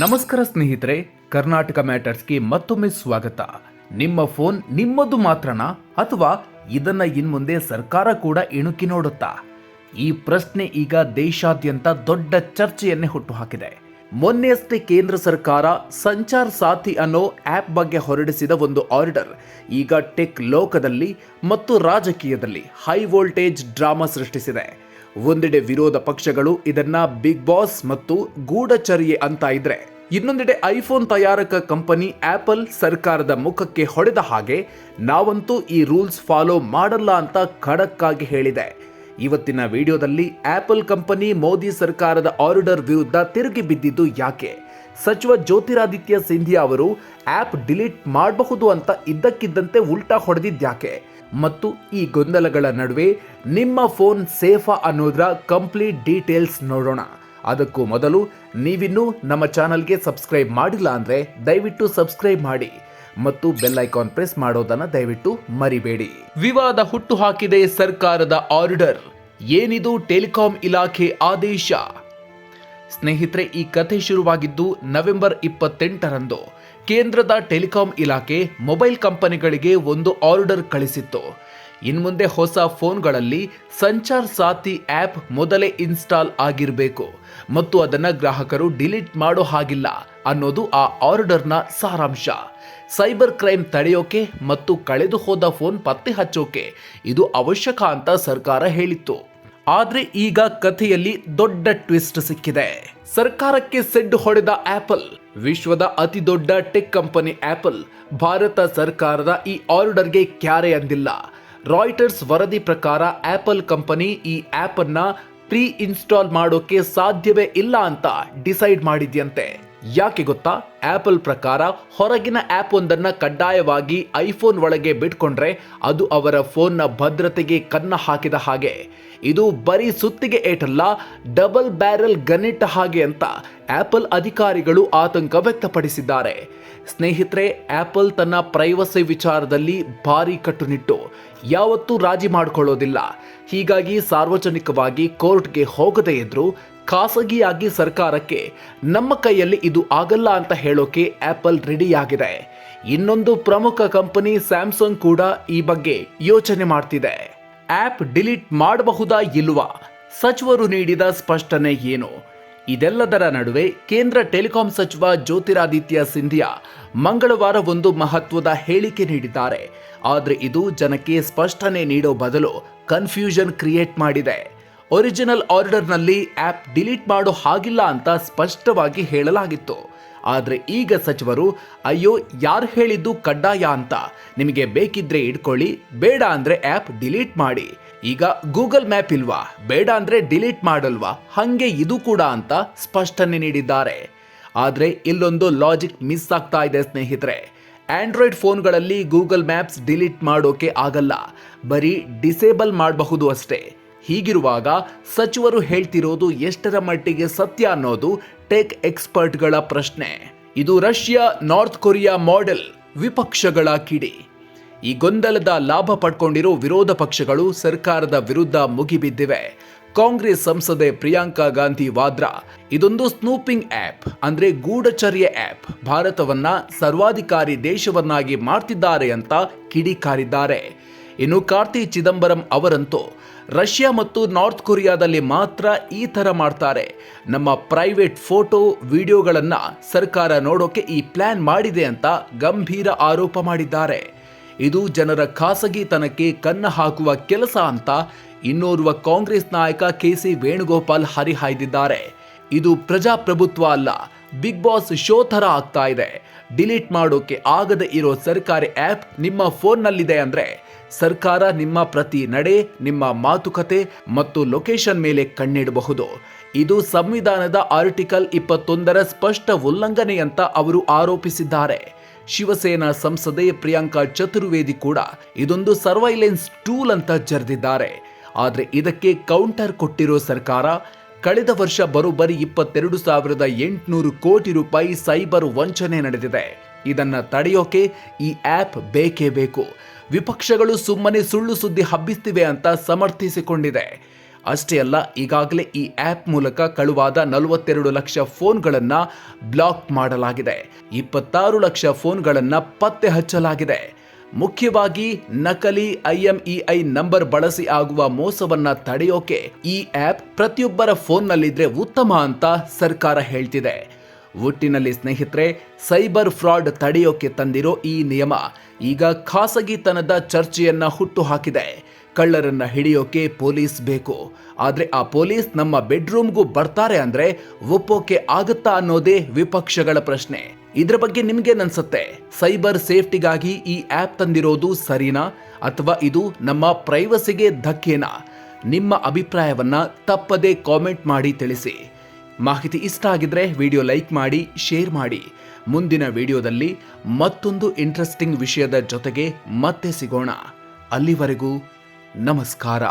ನಮಸ್ಕಾರ ಸ್ನೇಹಿತರೆ, ಕರ್ನಾಟಕ ಮ್ಯಾಟರ್ಸ್ಗೆ ಮತ್ತೊಮ್ಮೆ ಸ್ವಾಗತ. ನಿಮ್ಮ ಫೋನ್ ನಿಮ್ಮದು ಮಾತ್ರನಾ ಅಥವಾ ಇದನ್ನ ಇನ್ಮುಂದೆ ಸರ್ಕಾರ ಕೂಡ ಇಣುಕಿ ನೋಡುತ್ತಾ? ಈ ಪ್ರಶ್ನೆ ಈಗ ದೇಶಾದ್ಯಂತ ದೊಡ್ಡ ಚರ್ಚೆಯನ್ನೇ ಹುಟ್ಟುಹಾಕಿದೆ. ಮೊನ್ನೆಯಷ್ಟೇ ಕೇಂದ್ರ ಸರ್ಕಾರ ಸಂಚಾರ್ ಸಾಥಿ ಅನ್ನೋ ಆಪ್ ಬಗ್ಗೆ ಹೊರಡಿಸಿದ ಒಂದು ಆರ್ಡರ್ ಈಗ ಟೆಕ್ ಲೋಕದಲ್ಲಿ ಮತ್ತು ರಾಜಕೀಯದಲ್ಲಿ ಹೈ ವೋಲ್ಟೇಜ್ ಡ್ರಾಮಾ ಸೃಷ್ಟಿಸಿದೆ. ಒಂದೆಡೆ ವಿರೋಧ ಪಕ್ಷಗಳು ಇದನ್ನ ಬಿಗ್ ಬಾಸ್ ಮತ್ತು ಗೂಢಚರ್ಯೆ ಅಂತ ಇದ್ರೆ. ಇನ್ನೊಂದೆಡೆ ಐಫೋನ್ ತಯಾರಕ ಕಂಪನಿ ಆಪಲ್ ಸರ್ಕಾರದ ಮುಖಕ್ಕೆ ಹೊಡೆದ ಹಾಗೆ ನಾವಂತೂ ಈ ರೂಲ್ಸ್ ಫಾಲೋ ಮಾಡಲ್ಲ ಅಂತ ಖಡಕ್ಕಾಗಿ ಹೇಳಿದೆ. ಇವತ್ತಿನ ವಿಡಿಯೋದಲ್ಲಿ ಆಪಲ್ ಕಂಪನಿ ಮೋದಿ ಸರ್ಕಾರದ ಆರ್ಡರ್ ವಿರುದ್ಧ ತಿರುಗಿ ಬಿದ್ದಿದ್ದು ಯಾಕೆ? ಸಚಿವ ಜ್ಯೋತಿರಾದಿತ್ಯ ಸಿಂಧಿಯಾ ಅವರು ಆಪ್ ಡಿಲೀಟ್ ಮಾಡಬಹುದು ಅಂತ ಇದ್ದಕ್ಕಿದ್ದಂತೆ ಉಲ್ಟಾ ಹೊಡೆದಿದ್ಯಾಕೆ ಮತ್ತು ಈ ಗೊಂದಲಗಳ ನಡುವೆ ನಿಮ್ಮ ಫೋನ್ ಸೇಫಾ ಅನ್ನೋದರ ಕಂಪ್ಲೀಟ್ ಡೀಟೇಲ್ಸ್ ನೋಡೋಣ. ಅದಕ್ಕೂ ಮೊದಲು ನೀವಿನ್ನೂ ನಮ್ಮ ಚಾನಲ್ಗೆ ಸಬ್ಸ್ಕ್ರೈಬ್ ಮಾಡಿಲ್ಲ ಅಂದರೆ ದಯವಿಟ್ಟು ಸಬ್ಸ್ಕ್ರೈಬ್ ಮಾಡಿ ಮತ್ತು ಬೆಲ್ ಐಕಾನ್ ಪ್ರೆಸ್ ಮಾಡೋದನ್ನ ದಯವಿಟ್ಟು ಮರಿಬೇಡಿ. ವಿವಾದ ಹುಟ್ಟು ಹಾಕಿದೆ ಸರ್ಕಾರದ ಆರ್ಡರ್. ಏನಿದು ಟೆಲಿಕಾಂ ಇಲಾಖೆ ಆದೇಶ? ಸ್ನೇಹಿತರೆ, ಈ ಕಥೆ ಶುರುವಾಗಿದ್ದು ನವೆಂಬರ್ ಇಪ್ಪತ್ತೆಂಟರಂದು. ಕೇಂದ್ರದ ಟೆಲಿಕಾಂ ಇಲಾಖೆ ಮೊಬೈಲ್ ಕಂಪನಿಗಳಿಗೆ ಒಂದು ಆರ್ಡರ್ ಕಳಿಸಿತ್ತು. ಇನ್ಮುಂದೆ ಹೊಸ ಫೋನ್ಗಳಲ್ಲಿ ಸಂಚಾರ್ ಸಾಥಿ ಆಪ್ ಮೊದಲೇ ಇನ್ಸ್ಟಾಲ್ ಆಗಿರಬೇಕು. ಮತ್ತು ಅದನ್ನು ಗ್ರಾಹಕರು ಡಿಲೀಟ್ ಮಾಡೋ ಹಾಗಿಲ್ಲ ಅನ್ನೋದು ಆ ಆರ್ಡರ್ನ ಸಾರಾಂಶ. ಸೈಬರ್ ಕ್ರೈಮ್ ತಡೆಯೋಕೆ ಮತ್ತು ಕಳೆದು ಹೋದ ಫೋನ್ ಪತ್ತೆ ಹಚ್ಚೋಕೆ ಇದು ಅವಶ್ಯಕ ಅಂತ ಸರ್ಕಾರ ಹೇಳಿತ್ತು. ಆದ್ರೆ ಈಗ ಕಥೆಯಲ್ಲಿ ದೊಡ್ಡ ಟ್ವಿಸ್ಟ್ ಸಿಕ್ಕಿದೆ. ಸರ್ಕಾರಕ್ಕೆ ಸೆಡ್ಡು ಹೊಡೆದ ಆಪಲ್, ವಿಶ್ವದ ಅತಿ ದೊಡ್ಡ ಟೆಕ್ ಕಂಪನಿ ಆಪಲ್, ಭಾರತ ಸರ್ಕಾರದ ಈ ಆರ್ಡರ್ಗೆ ಕ್ಯಾರೆ ಅಂದಿಲ್ಲ. ರಾಯ್ಟರ್ಸ್ ವರದಿ ಪ್ರಕಾರ ಆಪಲ್ ಕಂಪನಿ ಈ ಆಪ್ ಅನ್ನ ಪ್ರೀ ಇನ್ಸ್ಟಾಲ್ ಮಾಡೋಕೆ ಸಾಧ್ಯವೇ ಇಲ್ಲ ಅಂತ ಡಿಸೈಡ್ ಮಾಡಿದ್ಯಂತೆ. ಯಾಕೆ ಗೊತ್ತಾ? ಆಪಲ್ ಪ್ರಕಾರ ಹೊರಗಿನ ಆಪ್ ಒಂದನ್ನು ಕಡ್ಡಾಯವಾಗಿ ಐಫೋನ್ ಒಳಗೆ ಬಿಟ್ಕೊಂಡ್ರೆ ಅದು ಅವರ ಫೋನ್ನ ಭದ್ರತೆಗೆ ಕನ್ನ ಹಾಕಿದ ಹಾಗೆ. ಇದು ಬರೀ ಸುತ್ತಿಗೆ ಏಟಲ್ಲ ಡಬಲ್ ಬ್ಯಾರಲ್ ಗನ್ನಿಟ್ಟ ಹಾಗೆ ಅಂತ ಆಪಲ್ ಅಧಿಕಾರಿಗಳು ಆತಂಕ ವ್ಯಕ್ತಪಡಿಸಿದ್ದಾರೆ. ಸ್ನೇಹಿತರೆ ಆಪಲ್ ತನ್ನ ಪ್ರೈವಸಿ ವಿಚಾರದಲ್ಲಿ ಭಾರಿ ಕಟ್ಟುನಿಟ್ಟು, ಯಾವತ್ತೂ ರಾಜಿ ಮಾಡಿಕೊಳ್ಳೋದಿಲ್ಲ. ಹೀಗಾಗಿ ಸಾರ್ವಜನಿಕವಾಗಿ ಕೋರ್ಟ್ಗೆ ಹೋಗದೇ ಇದ್ರು ಖಾಸಗಿಯಾಗಿ ಸರ್ಕಾರಕ್ಕೆ ನಮ್ಮ ಕೈಯಲ್ಲಿ ಇದು ಆಗಲ್ಲ ಅಂತ ಹೇಳೋಕೆ ಆಪಲ್ ರೆಡಿಯಾಗಿದೆ. ಇನ್ನೊಂದು ಪ್ರಮುಖ ಕಂಪನಿ ಸ್ಯಾಮ್ಸಂಗ್ ಕೂಡ ಈ ಬಗ್ಗೆ ಯೋಚನೆ ಮಾಡ್ತಿದೆ. ಆಪ್ ಡಿಲೀಟ್ ಮಾಡಬಹುದಾ ಇಲ್ವಾ? ಸಚಿವರು ನೀಡಿದ ಸ್ಪಷ್ಟನೆ ಏನು? ಇದೆಲ್ಲದರ ನಡುವೆ ಕೇಂದ್ರ ಟೆಲಿಕಾಂ ಸಚಿವ ಜ್ಯೋತಿರಾದಿತ್ಯ ಸಿಂಧಿಯಾ ಮಂಗಳವಾರ ಒಂದು ಮಹತ್ವದ ಹೇಳಿಕೆ ನೀಡಿದ್ದಾರೆ. ಆದರೆ ಇದು ಜನಕ್ಕೆ ಸ್ಪಷ್ಟನೆ ನೀಡೋ ಬದಲು ಕನ್ಫ್ಯೂಷನ್ ಕ್ರಿಯೇಟ್ ಮಾಡಿದೆ. ಒರಿಜಿನಲ್ ಆರ್ಡರ್ನಲ್ಲಿ ಆ್ಯಪ್ ಡಿಲೀಟ್ ಮಾಡೋ ಹಾಗಿಲ್ಲ ಅಂತ ಸ್ಪಷ್ಟವಾಗಿ ಹೇಳಲಾಗಿತ್ತು. ಆದರೆ ಈಗ ಸಚಿವರು, ಅಯ್ಯೋ, ಯಾರು ಹೇಳಿದ್ದು ಕಡ್ಡಾಯ ಅಂತ? ನಿಮಗೆ ಬೇಕಿದ್ರೆ ಇಟ್ಕೊಳ್ಳಿ, ಬೇಡ ಅಂದರೆ ಆ್ಯಪ್ ಡಿಲೀಟ್ ಮಾಡಿ. ಈಗ ಗೂಗಲ್ ಮ್ಯಾಪ್ ಇಲ್ವಾ? ಬೇಡ ಅಂದರೆ ಡಿಲೀಟ್ ಮಾಡಲ್ವಾ? ಹಂಗೆ ಇದು ಕೂಡ ಅಂತ ಸ್ಪಷ್ಟನೆ ನೀಡಿದ್ದಾರೆ. ಆದರೆ ಇಲ್ಲೊಂದು ಲಾಜಿಕ್ ಮಿಸ್ ಆಗ್ತಾ ಇದೆ ಸ್ನೇಹಿತರೆ. ಆಂಡ್ರಾಯ್ಡ್ ಫೋನ್ಗಳಲ್ಲಿ ಗೂಗಲ್ ಮ್ಯಾಪ್ಸ್ ಡಿಲೀಟ್ ಮಾಡೋಕೆ ಆಗಲ್ಲ. ಬರೀ ಡಿಸೇಬಲ್ ಮಾಡಬಹುದು ಅಷ್ಟೇ. ಹೀಗಿರುವಾಗ ಸಚಿವರು ಹೇಳ್ತಿರೋದು ಎಷ್ಟರ ಮಟ್ಟಿಗೆ ಸತ್ಯ ಅನ್ನೋದು ಟೆಕ್ ಎಕ್ಸ್ಪರ್ಟ್ಗಳ ಪ್ರಶ್ನೆ. ಇದು ರಷ್ಯಾ, ನಾರ್ತ್ ಕೊರಿಯಾ ಮಾಡೆಲ್ ವಿಪಕ್ಷಗಳ ಕಿಡಿ. ಈ ಗೊಂದಲದ ಲಾಭ ಪಡ್ಕೊಂಡಿರೋ ವಿರೋಧ ಪಕ್ಷಗಳು ಸರ್ಕಾರದ ವಿರುದ್ಧ ಮುಗಿಬಿದ್ದಿವೆ. ಕಾಂಗ್ರೆಸ್ ಸಂಸದೆ ಪ್ರಿಯಾಂಕಾ ಗಾಂಧಿ ವಾದ್ರಾ. ಇದೊಂದು ಸ್ನೂಪಿಂಗ್ ಆಪ್ ಅಂದ್ರೆ ಗೂಢಚರ್ಯೆ ಆಪ್ ಭಾರತವನ್ನ ಸರ್ವಾಧಿಕಾರಿ ದೇಶವನ್ನಾಗಿ ಮಾಡ್ತಿದ್ದಾರೆ ಅಂತ ಕಿಡಿಕಾರಿದ್ದಾರೆ. ಇನ್ನು ಕಾರ್ತಿ ಚಿದಂಬರಂ ಅವರಂತೂ ರಷ್ಯಾ ಮತ್ತು ನಾರ್ತ್ ಕೊರಿಯಾದಲ್ಲಿ ಮಾತ್ರ ಈ ಥರ ಮಾಡ್ತಾರೆ. ನಮ್ಮ ಪ್ರೈವೇಟ್ ಫೋಟೋ, ವಿಡಿಯೋಗಳನ್ನು ಸರ್ಕಾರ ನೋಡೋಕೆ ಈ ಪ್ಲ್ಯಾನ್ ಮಾಡಿದೆ ಅಂತ ಗಂಭೀರ ಆರೋಪ ಮಾಡಿದ್ದಾರೆ. ಇದು ಜನರ ಖಾಸಗಿತನಕ್ಕೆ ಕನ್ನ ಹಾಕುವ ಕೆಲಸ ಅಂತ ಇನ್ನೋರ್ವ ಕಾಂಗ್ರೆಸ್ ನಾಯಕ ಕೆ ಸಿ ವೇಣುಗೋಪಾಲ್ ಹರಿಹಾಯ್ದಿದ್ದಾರೆ. ಇದು ಪ್ರಜಾಪ್ರಭುತ್ವ ಅಲ್ಲ, ಬಿಗ್ ಬಾಸ್ ಶೋ ಥರ ಆಗ್ತಾ ಇದೆ. ಡಿಲೀಟ್ ಮಾಡೋಕೆ ಆಗದೆ ಇರೋ ಸರ್ಕಾರಿ ಆ್ಯಪ್ ನಿಮ್ಮ ಫೋನ್ನಲ್ಲಿದೆ ಅಂದ್ರೆ ಸರ್ಕಾರ ನಿಮ್ಮ ಪ್ರತಿ ನಡೆ, ನಿಮ್ಮ ಮಾತುಕತೆ ಮತ್ತು ಲೊಕೇಶನ್ ಮೇಲೆ ಕಣ್ಣಿಡಬಹುದು. ಇದು ಸಂವಿಧಾನದ ಆರ್ಟಿಕಲ್ ಇಪ್ಪತ್ತೊಂದರ ಸ್ಪಷ್ಟ ಉಲ್ಲಂಘನೆಯಂತ ಅವರು ಆರೋಪಿಸಿದ್ದಾರೆ. ಶಿವಸೇನಾ ಸಂಸದೆ ಪ್ರಿಯಾಂಕಾ ಚತುರ್ವೇದಿ ಕೂಡ ಇದೊಂದು ಸರ್ವೈಲೆನ್ಸ್ ಟೂಲ್ ಅಂತ ಜರೆದಿದ್ದಾರೆ. ಆದರೆ ಇದಕ್ಕೆ ಕೌಂಟರ್ ಕೊಟ್ಟಿರೋ ಸರ್ಕಾರ, ಕಳೆದ ವರ್ಷ ಬರೋಬ್ಬರಿ ಇಪ್ಪತ್ತೆರಡು ಸಾವಿರದ ಎಂಟುನೂರು ಕೋಟಿ ರೂಪಾಯಿ ಸೈಬರ್ ವಂಚನೆ ನಡೆದಿದೆ. ಇದನ್ನ ತಡೆಯೋಕೆ ಈ ಆ್ಯಪ್ ಬೇಕೇ ಬೇಕು. ವಿಪಕ್ಷಗಳು ಸುಮ್ಮನೆ ಸುಳ್ಳು ಸುದ್ದಿ ಹಬ್ಬಿಸ್ತಿವೆ ಅಂತ ಸಮರ್ಥಿಸಿಕೊಂಡಿದೆ. ಅಷ್ಟೇ ಅಲ್ಲ, ಈಗಾಗಲೇ ಈ ಆ್ಯಪ್ ಮೂಲಕ ಕಳುವಾದ ನಲವತ್ತೆರಡು ಲಕ್ಷ ಫೋನ್ಗಳನ್ನು ಬ್ಲಾಕ್ ಮಾಡಲಾಗಿದೆ. ಇಪ್ಪತ್ತಾರು ಲಕ್ಷ ಫೋನ್ಗಳನ್ನು ಪತ್ತೆ ಹಚ್ಚಲಾಗಿದೆ. ಮುಖ್ಯವಾಗಿ ನಕಲಿ ಐಎಂಇಐ ನಂಬರ್ ಬಳಸಿ ಆಗುವ ಮೋಸವನ್ನ ತಡೆಯೋಕೆ ಈ ಆ್ಯಪ್ ಪ್ರತಿಯೊಬ್ಬರ ಫೋನ್ನಲ್ಲಿದ್ರೆ ಉತ್ತಮ ಅಂತ ಸರ್ಕಾರ ಹೇಳ್ತಿದೆ. ಒಟ್ಟಿನಲ್ಲಿ ಸ್ನೇಹಿತರೆ, ಸೈಬರ್ ಫ್ರಾಡ್ ತಡೆಯೋಕೆ ತಂದಿರೋ ಈ ನಿಯಮ ಈಗ ಖಾಸಗಿತನದ ಚರ್ಚೆಯನ್ನ ಹುಟ್ಟು ಹಾಕಿದೆ ಕಳ್ಳರನ್ನ ಹಿಡಿಯೋಕೆ ಪೊಲೀಸ್ ಬೇಕು. ಆದ್ರೆ ಆ ಪೊಲೀಸ್ ನಮ್ಮ ಬೆಡ್ರೂಮ್ಗೂ ಬರ್ತಾರೆ ಅಂದ್ರೆ ಒಪ್ಪೋಕೆ ಆಗುತ್ತಾ ಅನ್ನೋದೇ ವಿಪಕ್ಷಗಳ ಪ್ರಶ್ನೆ. ಇದ್ರ ಬಗ್ಗೆ ನಿಮ್ಗೇನನ್ಸುತ್ತೆ? ಸೈಬರ್ ಸೇಫ್ಟಿಗಾಗಿ ಈ ಆಪ್ ತಂದಿರೋದು ಸರಿನಾ? ಅಥವಾ ಇದು ನಮ್ಮ ಪ್ರೈವಸಿಗೆ ಧಕ್ಕೇನಾ? ನಿಮ್ಮ ಅಭಿಪ್ರಾಯವನ್ನ ತಪ್ಪದೇ ಕಾಮೆಂಟ್ ಮಾಡಿ ತಿಳಿಸಿ. ಮಾಹಿತಿ ಇಷ್ಟ ಆಗಿದ್ರೆ ವಿಡಿಯೋ ಲೈಕ್ ಮಾಡಿ, ಶೇರ್ ಮಾಡಿ. ಮುಂದಿನ ವಿಡಿಯೋದಲ್ಲಿ ಮತ್ತೊಂದು ಇಂಟ್ರೆಸ್ಟಿಂಗ್ ವಿಷಯದ ಜೊತೆಗೆ ಮತ್ತೆ ಸಿಗೋಣ. ಅಲ್ಲಿವರೆಗೂ ನಮಸ್ಕಾರ.